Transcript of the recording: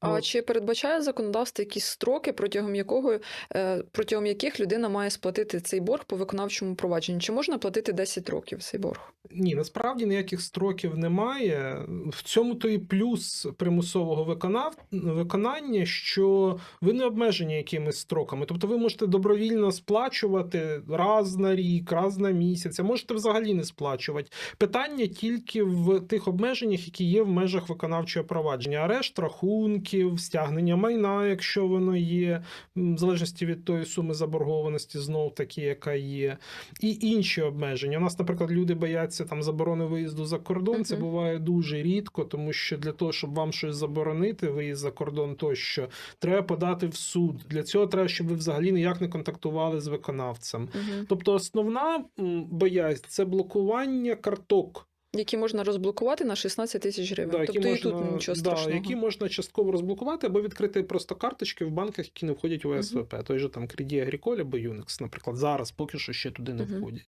А чи передбачає законодавство якісь строки, протягом якого е, протягом яких людина має сплатити цей борг по виконавчому провадженню? Чи можна платити 10 років цей борг? Ні, насправді ніяких строків немає. В цьому то і плюс примусового виконав... виконання, що ви не обмежені якимись строками. Тобто ви можете добровільно сплачувати раз на рік, раз на місяць, а можете взагалі не сплачувати. Питання тільки в тих обмеженнях, які є в межах виконавчого провадження. Арешт рахунків, стягнення майна, якщо воно є, в залежності від тої суми заборгованості, знов таки, яка є, і інші обмеження. У нас, наприклад, люди бояться там заборони виїзду за кордон. Це буває дуже рідко, тому що для того, щоб вам щось заборонити, виїзд за кордон тощо, треба подати в суд. Для цього треба, щоб ви взагалі ніяк не контактували з виконавцем. Тобто, основна боязнь це блокування карток. Які можна розблокувати на 16 тисяч гривень. тобто і тут нічого да, страшного. які можна частково розблокувати або відкрити просто карточки в банках, які не входять у СВП. Той же там Credit Agricole або Unix, наприклад, зараз поки що ще туди не Мгм. входять.